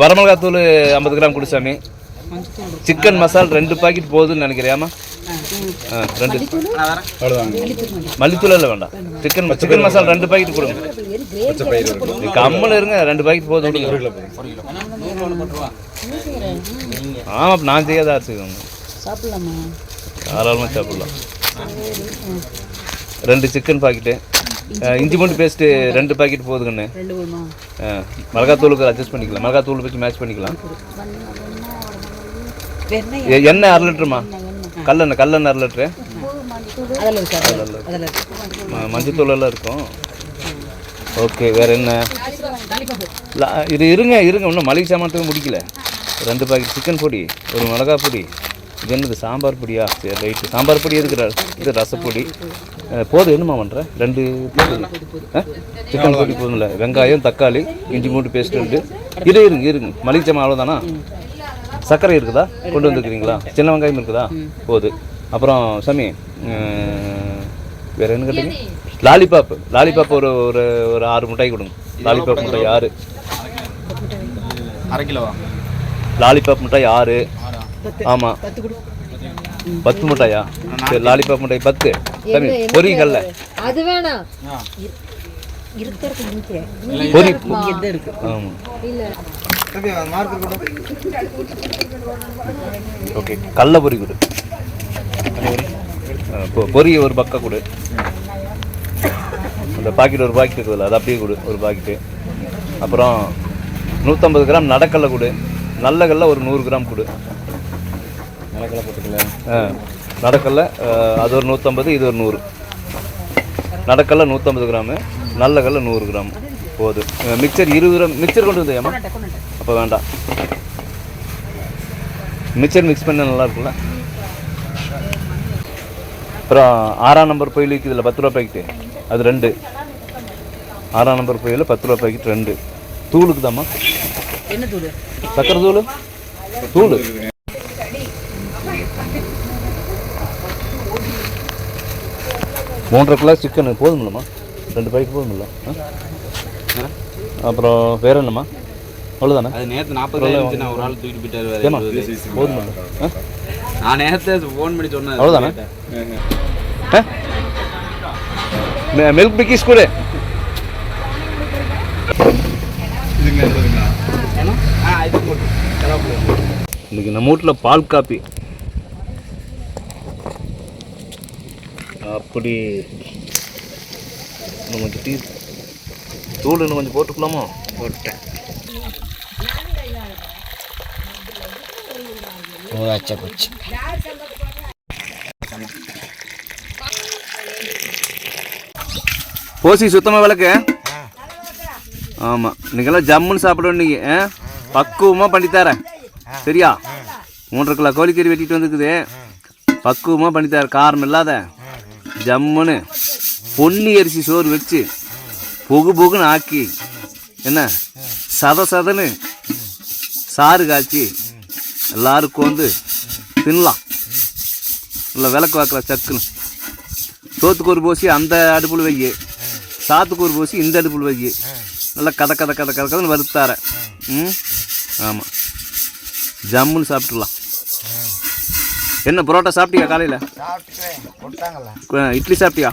வரமிளகாத்தூள் ஐம்பது கிராம் கொடு சாமி. சிக்கன் மசால் ரெண்டு பாக்கெட் போதுன்னு நினைக்கிறியாமா ஆ ரெண்டு. மல்லித்தூள் இல்லை வேண்டாம். சிக்கன் சிக்கன் மசால் ரெண்டு பாக்கெட் கொடுங்க. கம்மல் இருங்க. ரெண்டு பாக்கெட் போதும். ஆமாம் நான் செய்யாத அரிசிக்கோங்க தாராளமாக சாப்பிடலாம். ரெண்டு சிக்கன் பாக்கெட்டு. இஞ்சி பூண்டு பேஸ்ட்டு ரெண்டு பாக்கெட் போதுங்கண்ணே. மிளகாத்தூளுக்கு அட்ஜஸ்ட் பண்ணிக்கலாம். மிளகாத்தூள் வச்சு மேட்ச் பண்ணிக்கலாம். எண்ணெய் அரை லிட்டருமா? கல்லெண்ணெய் கல்லெண்ணெய் அரை லிட்டரு. மஞ்சத்தூள் எல்லாம் இருக்கும். ஓகே வேற என்ன? இது இருங்க இருங்க. இன்னும் மளிகை சாமானத்துக்கு முடிக்கல. ரெண்டு பாக்கெட் சிக்கன் பொடி ஒரு மிளகா பொடி. இது என்னது சாம்பார் பொடியா? சரி ரைட்டு சாம்பார் பொடி எதுக்கு ர- இது ரசப்பொடி? போதும் என்னம்மா பண்ணுற ரெண்டு சிக்கன் பொடி போதும்ல. வெங்காயம் தக்காளி இஞ்சி மூட்டு பேஸ்ட் ரெண்டு. இரு இருங்க இருங்க. மளிகை சாமான் அவ்வளோதானா சர்க்கரை இருக்குதா? கொண்டு வந்துருக்கிறீங்களா? சின்ன வெங்காயம் இருக்குதா? போது. அப்புறம் சாமி வேற என்ன கேட்டீங்க லாலிபாப் லாலிபாப் ஒரு ஒரு ஒரு ஆறு மிட்டாய் கொடுங்க. லாலிபாப் மிட்டாய் ஆறு. அரை கிலோவா? லாலிபாப் மிட்டாய் ஆறு. ஆமாம் பத்து மிட்டாயா? சரி லாலிபாப் மிட்டாய் பத்து. சாமி பொரிகல்ல அது வேணாம். பொரி ஆமாம் இல்ல. மார்க்கர் கூட ஓகே கடல பொரி கொடு. ஆ, பொ- பொரி ஒரு பக்கா கொடு. அந்த பாக்கெட் ஒரு பாக்கெட் இருக்குதுல்ல அது அப்படியே கொடு ஒரு பாக்கெட்டு. அப்புறம் நூற்றம்பது கிராம் நடக்கல்ல கொடு. நல்ல கடல ஒரு நூறு கிராம் கொடு. ஆ நடக்கல்ல அது ஒரு நூற்றம்பது இது ஒரு நூறு. நடக்கல்ல நூற்றம்பது கிராமு நல்ல கடல நூறு கிராம். போதும் மிக்சர் இருபது கிராம் மிக்சர் கொண்டு வந்தியாம்மா அப்போ வேண்டாம். மிக்சர் மிக்ஸ் பண்ண நல்லா இருக்குல்ல அப்புறம் ஆறாம் நம்பர் பொயில் இதில் பத்து ரூபா பாக்கெட்டு அது ரெண்டு. ஆறாம் நம்பர் பொயில் பத்து ரூபா பாக்கெட் ரெண்டு. தூளுக்கு தாம்மா என்ன தூள்? சக்கரை தூள்? தூள். மூன்றரை கிலோ சிக்கன் போதுமில்லம்மா ரெண்டு பாக்கெட் போதுமில்ல? அப்புறம் வேற என்னம்மா? அவ்வளோதானே அது நேற்று இருந்துச்சு நான் ஒரு ஆள் தூக்கிட்டு போயிட்டாரு. போதுமில்ல ஆ? நான் நேற்று ஃபோன் பண்ணி சொன்னேன். அவ்வளோதானே மில்க் பிக்கிஸ் கொடு. இன்னைக்கு நம்ம வீட்டில் பால் காப்பி. அப்படி இன்னும் கொஞ்சம் டீ தூள் இன்னும் கொஞ்சம் போட்டுக்கலாமா? போட்டேன். அச்சா போச்சு. போசி சுத்தமாக விளக்கு? ஆமாம் இன்னைக்கெல்லாம் ஜம்முன்னு சாப்பிடணும் நீங்க ஆ? பக்குவமாக பண்ணித்தரேன். சரியா? மூன்றரை கிலோ கோழிக்கறி வெட்டிட்டு வந்துருக்குது பக்குவமாக பண்ணித்தரேன் காரம் இல்லாத. ஜம்முன்னு பொன்னி அரிசி சோறு வச்சு பொகு பொகுன்னு ஆக்கி என்ன சத சதன்னு சாறு காய்ச்சி எல்லாருக்கும் வந்து தின்னலாம் இல்லை விளக்கு வாக்கல சக்குன்னு. சோத்துக்கு ஒரு போசி அந்த அடுப்பில் வை சாத்துக்கு ஒரு போசி இந்த அடுப்பில் வை நல்லா கதை கதை கதை கதை கதைன்னு வருத்தார ம்? ஆமாம் ஜம்முன்னு சாப்பிட்டுலாம். என்ன பரோட்டா சாப்பிட்டியா காலையில்? இட்லி சாப்பிட்டியா?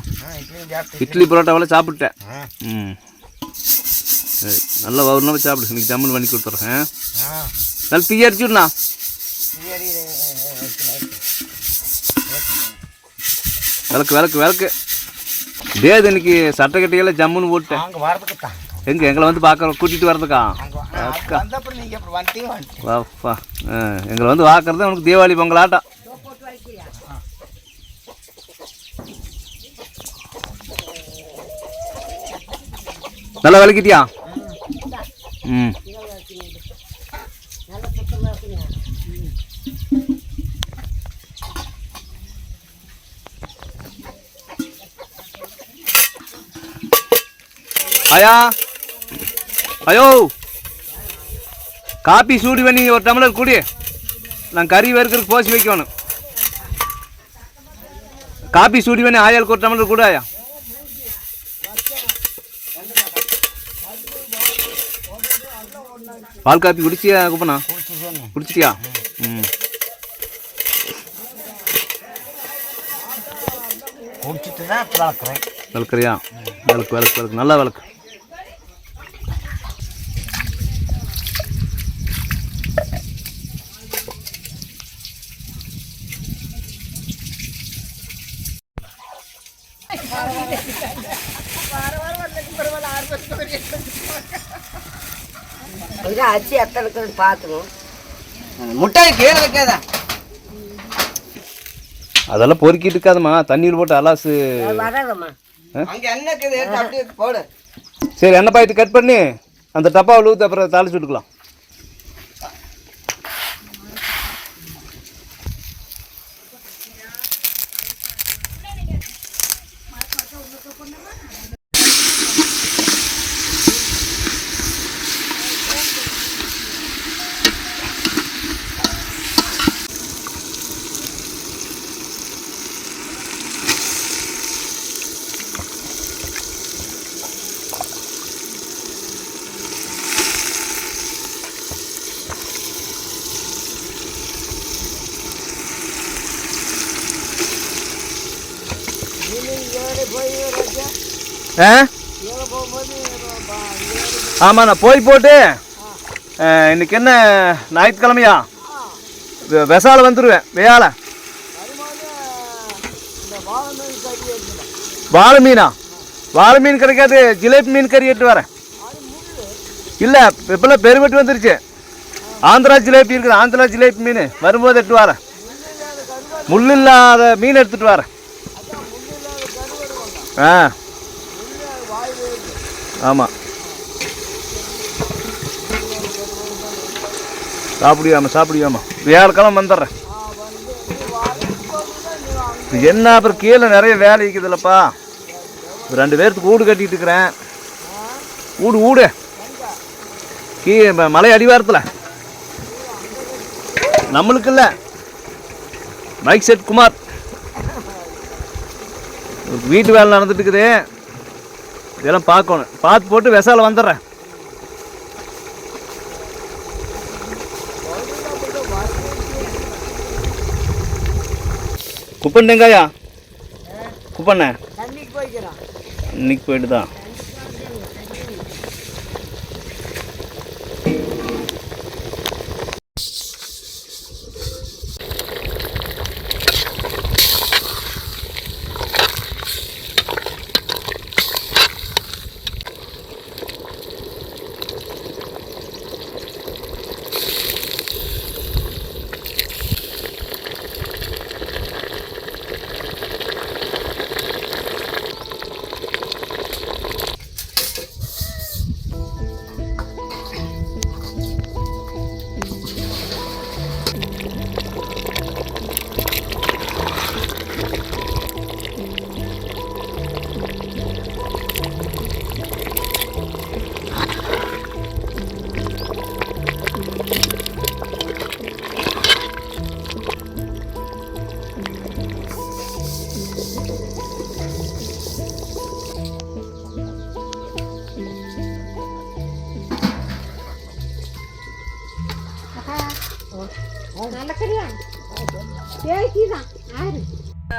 இட்லி பரோட்டாவெல்லாம் சாப்பிட்டேன் ம். சரி நல்லா வவுறுனா சாப்பிடு. இன்னைக்கு ஜம்முன்னு பண்ணி கொடுத்துட்றேன். நல்லா தீ அடிச்சுடண்ணா. விளக்கு விளக்கு விளக்கு. டேது இன்னைக்கு சட்டை கட்டையெல்லாம் ஜம்முன்னு போட்டேன் எங்க எங்களை வந்து பார்க்க கூட்டிட்டு வர்றதுக்கா ஆ, எங்களை வந்து பார்க்கறது உனக்கு தீபாவளி பொங்கல் நல்லா விளக்கிட்டியா? ம். ஆயா? ஐயோ! காப்பி சூடு பண்ணி ஒரு டம்ளர் குடி. நான் கறி வறுக்கிறதுக்கு போசி வைக்கணும். காப்பி சூடு பண்ணி ஆயாளுக்கு ஒரு டம்ளர் கூட ஆயா. பால் காப்பி குடிச்சியா குப்பண்ணா குடிச்சிட்டியா? ம். குடிச்சிட்டு தான் வளர்க்குறேன். விளக்குறியா விளக்கு விளக்கு விளக்கு நல்லா விளக்கு அரிசி எத்தனை இருக்குன்னு பார்த்துக்கணும் முட்டாய் கீழே வைக்காத. அதெல்லாம் பொறுக்கிட்டு இருக்காதம்மா. தண்ணீர் போட்டு அலாசு. வராதம்மா. அங்க என்ன இருக்குது? போடு. சரி எண்ணெய் பாக்கெட்டு கட் பண்ணி அந்த டப்பாவில் ஊற்றி அப்புறம் தாளிச்சு விட்டுக்கலாம். ஆ? ஆமாண்ணா போய் போட்டு இன்னைக்கு என்ன ஞாயிற்றுக்கிழமையா? விசால வந்துடுவேன் வெயால. வாழை மீனா? வாழை மீன் கிடைக்காது ஜிலேபி மீன் கறி எட்டு வரேன். இல்லை இப்போல்லாம் பெருவெட்டு வந்துருச்சு. ஆந்திரா ஜிலேபி இருக்குது ஆந்திரா ஜிலேபி மீன். வரும்போது எட்டு வரேன். முள் இல்லாத மீன் எடுத்துகிட்டு வரேன். ஆ. ஆமாம் சாப்பிடுவாமா சாப்பிடுவாமா வியாழக்கிழமை வந்துடுறேன். என்ன அப்புறம் கீழே நிறைய வேலை இருக்குதுல்லப்பா. ரெண்டு பேர்த்துக்கு வீடு கட்டிட்டு இருக்கிறேன். வீடு வீடு கீ மலை அடிவாரத்தில். நம்மளுக்கு இல்லை. Mic set Kumar. வீட்டு வேலை நடந்துட்டு இருக்குது. இதெல்லாம் பார்க்கணும். பார்த்து போட்டு விசால வந்துடுறேன். குப்பண்டேங்காயா குப்பண்ண இன்னைக்கு போயிட்டு தான்.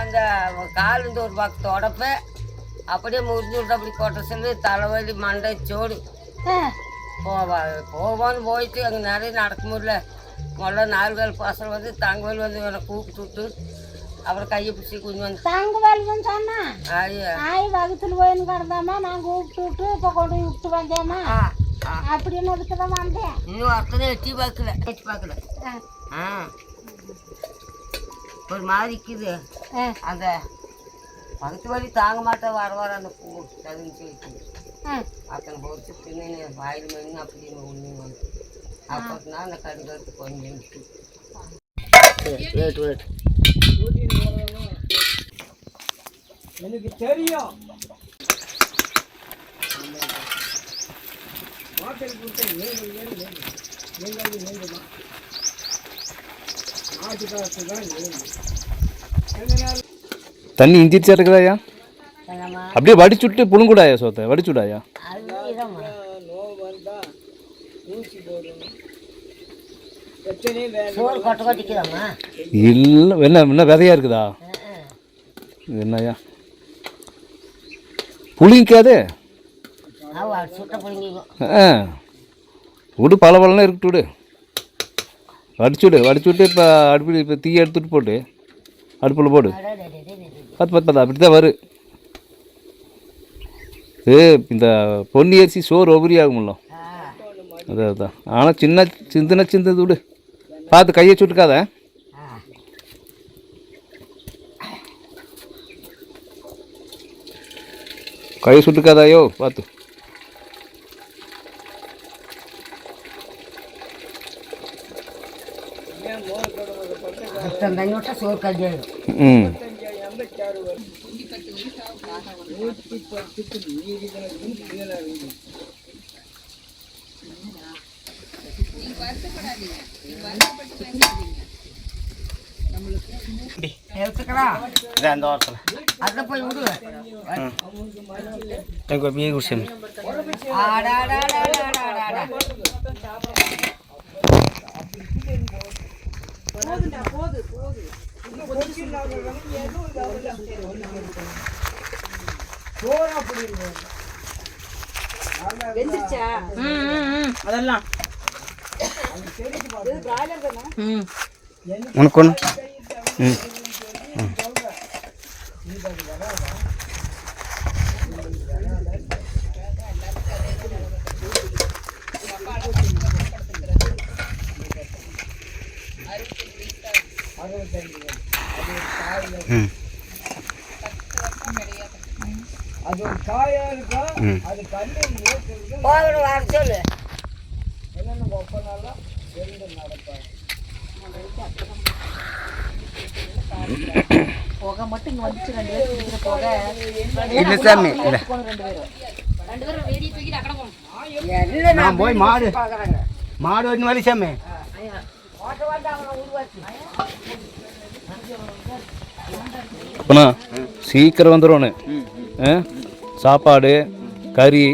அந்த கால் இந்த ஒரு பக்கம் தொடப்ப. அப்படியே முறிஞ்சு விட்டு அப்படி கொட்ட சொல்லி தலைவலி மண்டை சோடு. போவா போவான்னு போயிட்டு அங்கே நிறைய நடக்க முடியல. முதல்ல நாலு வேல் பசங்க வந்து தங்கவேல் வந்து என்னை கூப்பிட்டு விட்டு அப்புறம் கையை பிடிச்சி குஞ்சு வந்து. தங்க வேலைன்னு சொன்னா ஆய். வகுத்துல போயின்னு கிடந்தாமா நான் கூப்பிட்டு விட்டு இப்போ கொண்டு விட்டு வந்தேம்மா. அப்படின்னு தான் வந்தேன். இன்னும் அத்தனை எட்டி பார்க்கல எட்டி பார்க்கல. ஆ. ஒரு மாதிரி இருக்குது. அந்த பகுத்து வலி தாங்க மாட்டேன் வர வர அந்த பூ தகுந்து ஆ. அத்தனை போட்டு தின்னு வாயில் மணி அப்படின்னு ஒன்று வந்து அப்போனா அந்த கடுகு கொஞ்சம் வெயிட் வெயிட் எனக்கு தெரியும். தண்ணி இஞ்சிச்சா இருக்குதாயா அப்படியே வடிச்சுட்டு புழுங்குடாயா சோத்தை வடிச்சுடாயா இல்லை என்ன என்ன விதையா இருக்குதா? இது என்னய்யா புளிக்காது விடு பல பலன்னு இருக்கட்டு விடு. வடிச்சு விடு வடிச்சு விட்டு இப்போ அடுப்பில் இப்போ தீ எடுத்துகிட்டு போட்டு அடுப்பில் போடு. பத்து பத்து பத்து அப்படி தான் வரும் ஏ இந்த பொன்னி அரிசி சோறு உபரி ஆகும்ல அதான் அதான் ஆனால் சின்ன சிந்தின சிந்தது விடு. பார்த்து கையை சுட்டுக்காத. கையை சுட்டுக்காதாயோ பார்த்து. தண்ணி விட்டா சோறு கஞ்சி ஆயிடும் ம் எடுத்துக்கலாம் இதான் அந்த வாரத்தில் அதில் போய் விடு எனக்கு மீன் குடிச்சேன் ஆடாடாடாடாடாடா. அதெல்லாம். உனக்கு ஒன்று. ம். ம் அது ஒரு காயா இருக்கும் ம் அது கண்ணு நேற்று போகணும் வர சொல்லு என்னென்ன ஒப்பனால ரெண்டு நடப்பாங்க புகை மட்டும் இங்க வந்துச்சு ரெண்டு பேரும் குடிக்கிற புகை. இல்லை சாமி இல்லை. ரெண்டு பேரும். ரெண்டு பேரும் வெளியே தூக்கி அக்கடை போகணும். நான் போய் மாடு மாடு வச்சு வலி சாமி. வந்து சீக்கிரம் வந்துடும் சாப்பாடு கறி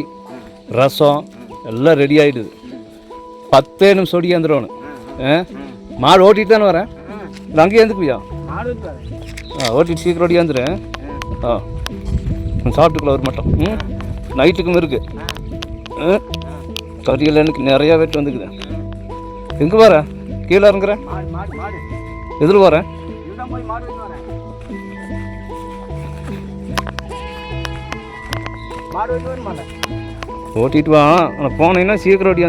ரசம் எல்லாம் ரெடி ஆகிடுது பத்தே நிமிஷம் ஓடி வந்துடும் மாடு ஓட்டிட்டு தானே வரேன். அங்கேயே இருந்துக்குவியா? ஓட்டிட்டு சீக்கிரம் ஓடி வந்துடு ஆ. சாப்பிட்டுக்கலாம் ஒரு மட்டும். ம்? நைட்டுக்கும் இருக்குது ஆ? கறியெல்லாம் எனக்கு நிறையா வெட்டு வந்துக்குது. எங்கே வர? கீழே இறங்குற. எதில் வரேன் வர? ஓட்டிட்டு வா. ஆனால் போனீங்கன்னா சீக்கிரம் ஓடி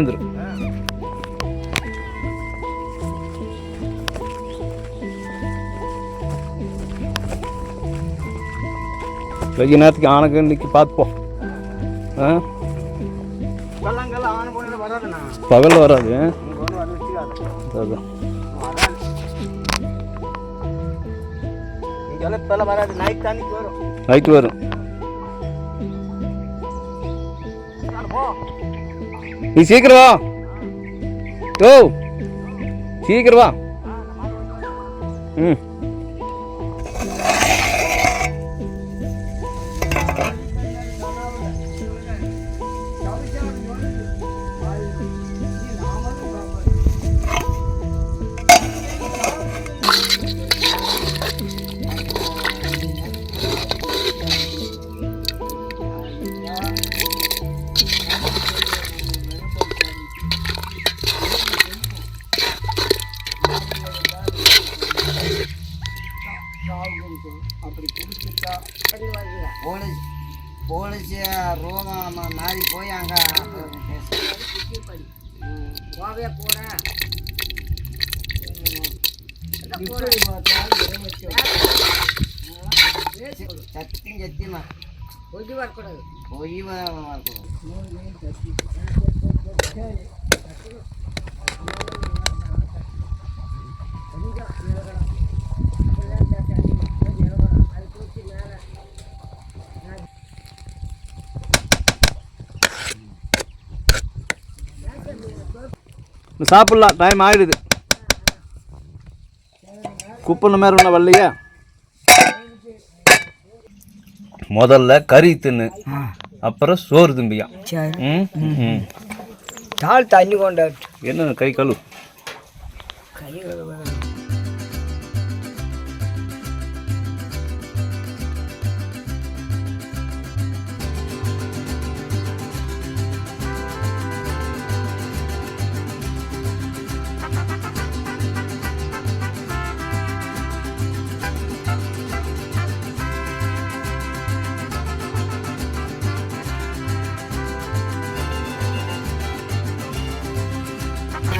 வந்துடும் நேரத்துக்கு ஆனக்கு இன்னைக்கு பார்த்துப்போம் ஆ? பகலில் வராது. இங்கே நைட் வரும். நீ சீக்கிரம் வா. ஓ சீக்கிரம் வா. ம். Bye-bye. போய் சாப்பிட்லாம் டைம் ஆகிடுது குப்பன மேலே ஒன்றும் வரலையா. முதல்ல கறி தின்னு அப்புறம் சோறு திம்பியா? ம்? தாள் தண்ணி கொண்டாட்டு என்ன கை கழு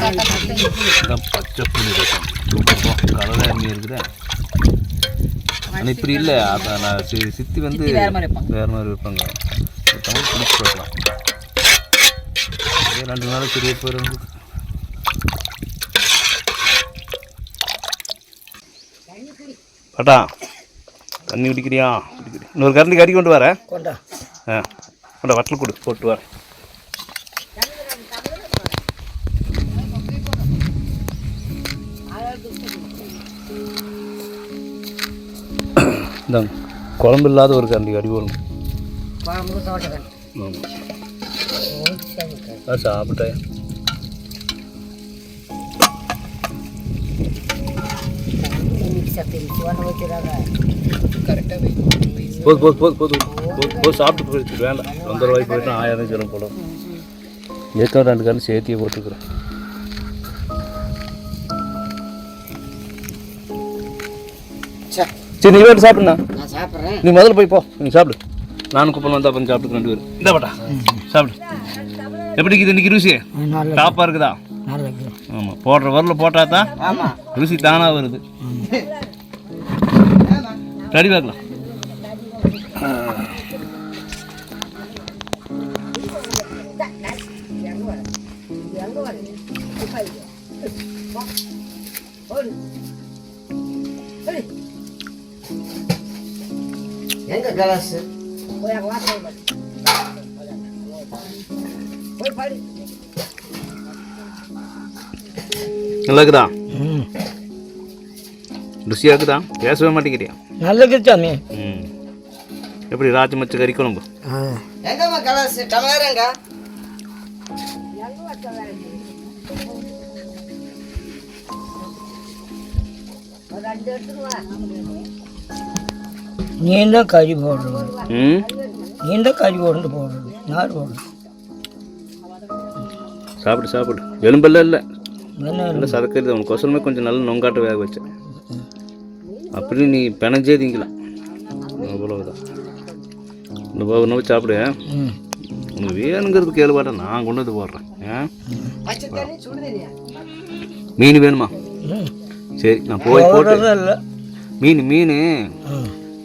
பச்சை புளி ரசம். கலராக எண்ணெய் இருக்குதா. ஆனால் இப்படி இல்லை. அதை நான் சி- சித்தி வந்து வேறு மாதிரி வைப்பாங்க. தமிழ் பிடிச்சி இதே ரெண்டு நாளைக்கு பெரிய பேர் வந்து பாட்டா தண்ணி குடிக்கிறியா? இன்னொரு கரண்டி கறி கொண்டு வரேன் ஆ கொண்டா வட்டல் கொடு போட்டு வர இந்தாங்க. குழம்பு இல்லாத ஒரு கரண்டி ஆமாம் ஆ சாப்பிட்டேன் போது போது போது போது சாப்பிட்டு போயிடுச்சு. வேண்டாம். சொந்த ரூபாய்க்கு போயிட்டு ஆயிரம் சொல்லும் போல. ஏற்கனவே ரெண்டு கரண்டி சேர்த்தியே போட்டுக்கிறேன் சரி நீ வேட்டு சாப்பிடுண்ணா. நான் சாப்பிட்றேன். நீ முதல்ல போய் போ. நீ சாப்பிடு. நானும் குப்பன் வந்தா அப்புறம் சாப்பிட்டு ரெண்டு பேரும். இந்த பாட்டா. சாப்பிடு. எப்படி இருக்குது இன்னைக்கு ருசி? டாப்பாக இருக்குதா. ஆமாம் போடுற வரல போட்டா தான் ருசி தானாக வருது. ரெடி பார்க்கலாம். எங்க கலாஸ் நல்லா இருக்குதா ருசியாக இருக்குதா பேசவே மாட்டேங்கிறியா? நல்லது சாமி ம். எப்படி ராஜ மச்ச கறி குழம்பு? எங்கம்மா எங்க நீ தான் கறி போடுறது. நீ தான் கறி போட்டு போடுறது. யார் போடுறது? சாப்பிடு சாப்பிடு. எலும்பெல்லாம் இல்லை. என்ன நல்லா சரக்கறி உனக்கு கொசலமே கொஞ்சம் நல்ல நொங்காட்ட வேக வச்சேன். அப்படி நீ பிணைஞ்சே திங்கலாம் அவ்வளவுதான். இந்த போக சாப்பிடு. ம். உனக்கு வேணுங்கிறது கேளுபாட்டா நான் கொண்டு வந்து போடுறேன். மீன் வேணுமா? சரி நான் போய் போட்டு இல்லை. மீன் மீன்.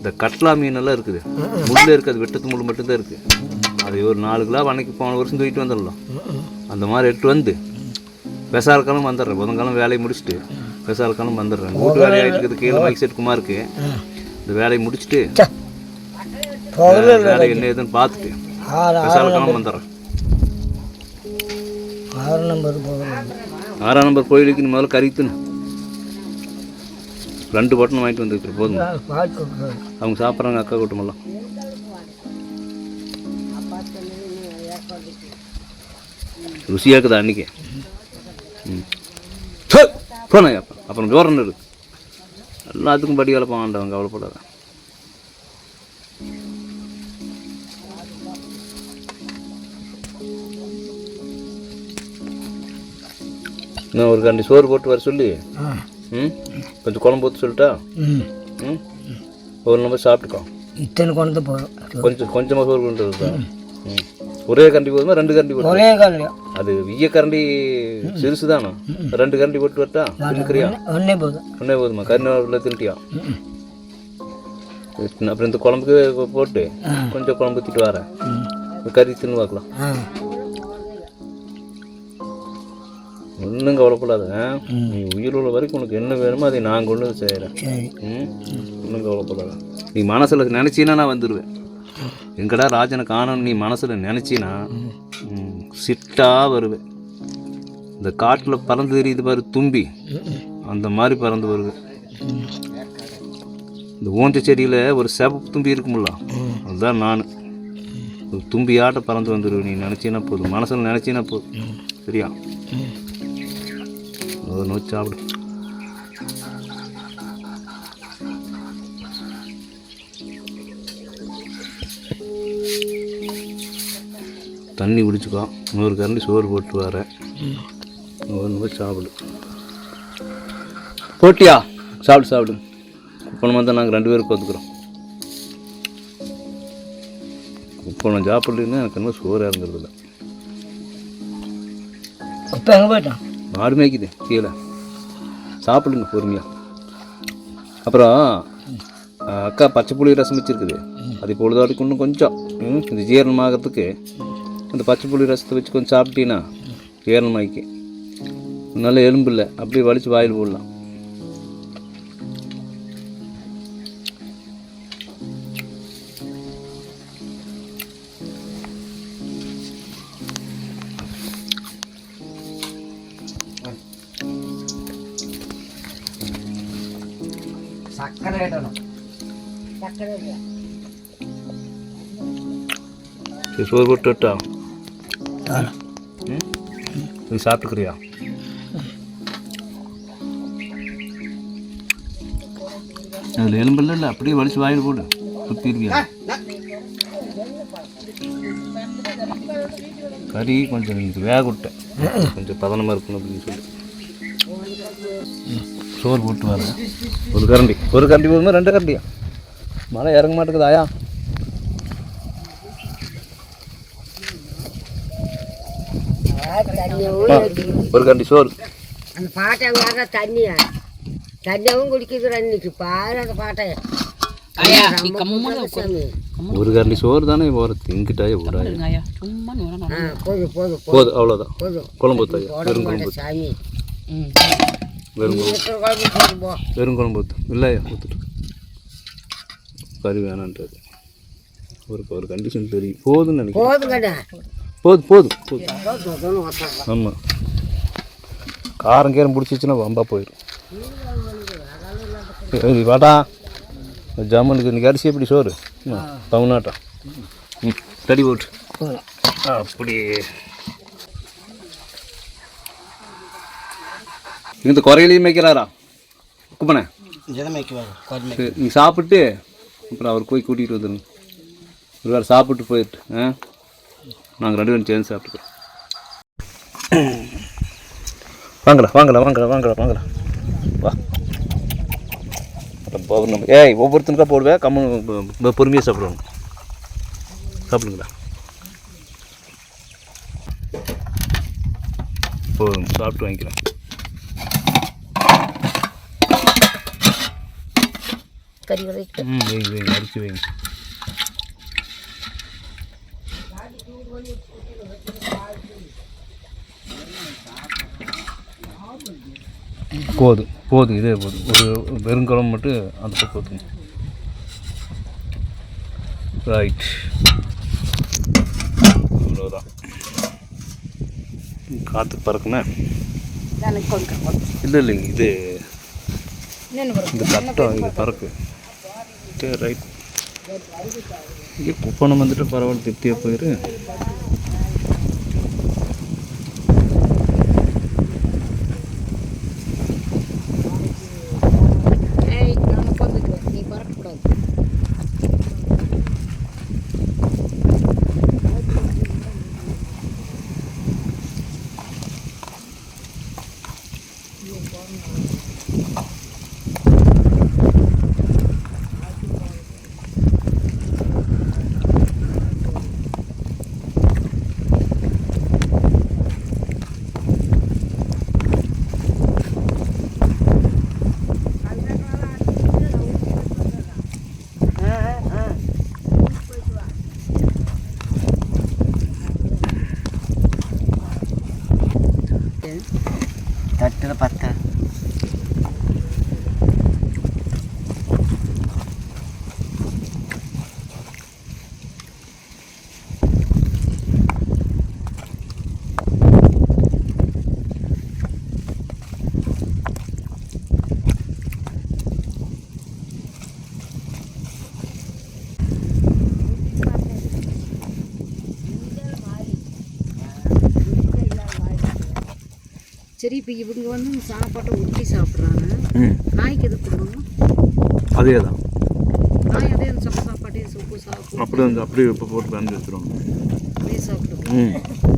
இந்த கட்லா மீன் எல்லாம் இருக்குது. முள்ளு இருக்குது வெட்டத்து முள் மட்டும்தான் இருக்குது அது ஒரு நாலு கிலோ அன்னைக்கு போன வருஷம் தூக்கிட்டு வந்துடலாம். அந்த மாதிரி எடுத்து வந்து பெசாலக்காலம் வந்துடுறேன். புதன்காலம் வேலையை முடிச்சுட்டு பெசாலக்காலம் வந்துடுறேன். வீட்டு வேலையாகிட்டு இருக்குது கீழே மைக் செட் குமாருக்கு இந்த வேலையை முடிச்சுட்டு வேலை என்ன ஏதுன்னு பார்த்துட்டு ஆறு பெசாலக்காலம் வந்துடுறேன். ஆறாம் நம்பர் கோயிலுக்கு முதல்ல கறித்துன்னு. ரெண்டு பட்டன் வாங்கிட்டு வந்துருக்குற போதும்? அவங்க சாப்பிட்றாங்க அக்கா கூட்டமெல்லாம் ருசியாக இருக்குதா அன்னைக்கு? ம். போனேன் அப்போ. அப்புறம் ஜோரம் இருக்கு எல்லாத்துக்கும் படி வேலை ஆண்டவன் கவலைப்படாத. நான் ஒரு கண்டி சோறு போட்டு வர சொல்லி. ம்? கொஞ்சம் குழம்பு ஊற்றி சொல்லிட்டா? ம். ம்? ஒரு நம்பர் சாப்பிட்டுக்கோ. இத்தனை கொண்டு போகிறோம் கொஞ்சம் கொஞ்சமாக சோறு கொண்டு ம். ஒரே கரண்டி போதுமா? ரெண்டு கரண்டி போதுமா ஒரே காலையும் அது விய்ய கரண்டி சிறுசு தானே? ரெண்டு கரண்டி போட்டு வரட்டா இருக்கிறியா ஒன்றே போதும். ஒன்றே போதுமா? கருணாவில் தின்ட்டியா? அப்புறம் இந்த குழம்புக்கு போட்டு கொஞ்சம் குழம்பு ஊற்றிட்டு வரேன். கறி தின்னு பார்க்கலாம். ஒன்றும் கவலைப்படாத. ஆ? நீ உயிர் உள்ள வரைக்கும் உனக்கு என்ன வேணுமோ அதை நான் கொண்டு வந்து செய்கிறேன் ஒன்றும் கவலைப்படாத. நீ மனசில் நினச்சினா நான் வந்துடுவேன் எங்கடா ராஜனை காணோன்னு நீ மனசில் நினச்சினா சிட்டாக வருவேன். இந்த காட்டில் பறந்து தெரியுது பாரு தும்பி. அந்த மாதிரி பறந்து வருவேன். இந்த ஊஞ்ச செடியில் ஒரு செவப்பு தும்பி இருக்கும்ல அதுதான் நான். ஒரு தும்பியாட்ட பறந்து வந்துடுவேன் நீ நினச்சினா போதும். மனசில் நினச்சினா போதும். சரியா? அதை நோக்கி சாப்பிடு. தண்ணி குடிச்சுக்கோ. நூறு கரண்டி சோறு போட்டு வரேன் ஒன்று சாப்பிடு. போட்டியா? சாப்பிடு சாப்பிடு. குப்பனமாக தான் நாங்கள் ரெண்டு பேரும் பார்த்துக்குறோம் குப்பனம் சாப்பிட்லன்னா எனக்கு இன்னும் சோறு இறங்குறதில்ல. அப்போ எங்கே போயிட்டான்? மாடு மேய்க்குது கீழே. சாப்பிடுங்க பொறுமையாக அப்புறம் அக்கா பச்சை புளி ரசம் வச்சுருக்குது. அது பொழுதாடிக்கு இன்னும் கொஞ்சம். ம், ஜீரணமாகிறதுக்கு ஜீரணமாகறதுக்கு. அந்த பச்சை புளி ரசத்தை வச்சு கொஞ்சம் சாப்பிட்டீங்கன்னா ஜீரணமாக்கி நல்ல எலும்பு இல்லை அப்படியே வலித்து வாயில் போடலாம். சக்கரை சோறு போட்டு விட்டா நீ சாப்பிட்டுக்கிறியா அதில் எலும்பு இல்லை அப்படியே வலிச்சு வாயில் போடு சுற்றிடுவியா கறி கொஞ்சம் வேக விட்டேன் கொஞ்சம் பதனமாக இருக்கணும் அப்படின்னு சொல்லி சோறு போட்டு வரேன் ஒரு கரண்டி. ஒரு கரண்டி போதுமா? ரெண்டு கரண்டியா? மழை இறங்க மாட்டேங்குது ஆயா? தண்ணியாவும் ஒரு கரண்டி சோறு. அந்த பாட்டை அங்கே தண்ணியா? தண்ணியாவும் குடிக்குது இன்னைக்கு பாரு அந்த பாட்டை. சாமி. ஒரு கரண்டி சோறு தானே போகிற திங்கிட்டாயே விடாது போதும் போதும் போதும் அவ்வளோதான் குழம்பு வெறும் குழம்பு. சாமி. ம். வெறும் குழம்பு. வெறும் குழம்பு ஊற்று இல்லையா? ஊற்றுட்டு கறி வேணான்றது. ஒரு ஒரு கண்டிஷன் தெரியும். போதும்னு நினைக்கிறேன். போதும் போதும் போதும் ஆமாம் காரம் கீரம் பிடிச்சிச்சுன்னா வம்பா போயிடும். வாடா. ஜாமனுக்கு இன்னைக்கு அரிசி எப்படி சோறு? தமிழ்நாட்டம் ம் தடி போட்டு. அப்படி இந்த குறையிலையும் மேய்க்கிறாரா? குப்பனே. இதை மேய்க்குவாங்க கோரி சரி நீ சாப்பிட்டு அப்புறம் அவர் போய் கூட்டிகிட்டு வந்துடுங்க ஒரு வேளை சாப்பிட்டு போயிட்டு ஆ? நாங்கள் ரெண்டு பேரும் சேர்ந்து சாப்பிட்டுக்கிறோம். வாங்கடா வாங்கடா வாங்கடா வாங்கடா வாங்கடா. வா. ஏய் ஒவ்வொருத்தனுக்கா போடுவேன் கம்மு பொறுமையாக சாப்பிடுவாங்க. சாப்பிடுங்கடா. போதும் சாப்பிட்டு வாங்கிக்கிறேன். கறி வரைக்கும் ம் வைங்க வைங்க அரிசி வைங்க. போதும் போதும் இதே போதும். ஒரு வெறுங்குழம்பு மட்டும் அந்த பக்கம் ஊற்றுங்க ரைட் அவ்வளோதான் காற்று பறக்குமே? இல்லை இல்லைங்க இது இந்த கட்டம் இது பறக்கு. சரி ரைட் இங்கே குப்பணம் வந்துட்டு பரவாயில்ல திருப்தியாக போயிரு. சரி இப்போ இவங்க வந்து சாப்பாட்டை ஊற்றி சாப்பிட்றாங்க. நாய்க்கு எது கொடுக்கணும்? அதே தான் நாய் அதே அந்த சப்ப சாப்பாட்டே சூப்பு உப்பு சாப்பிட்டு அப்படியே வந்து அப்படியே உப்பு போட்டு பிணைஞ்சு வச்சிருவாங்க. அப்படியே சாப்பிடுவோம்.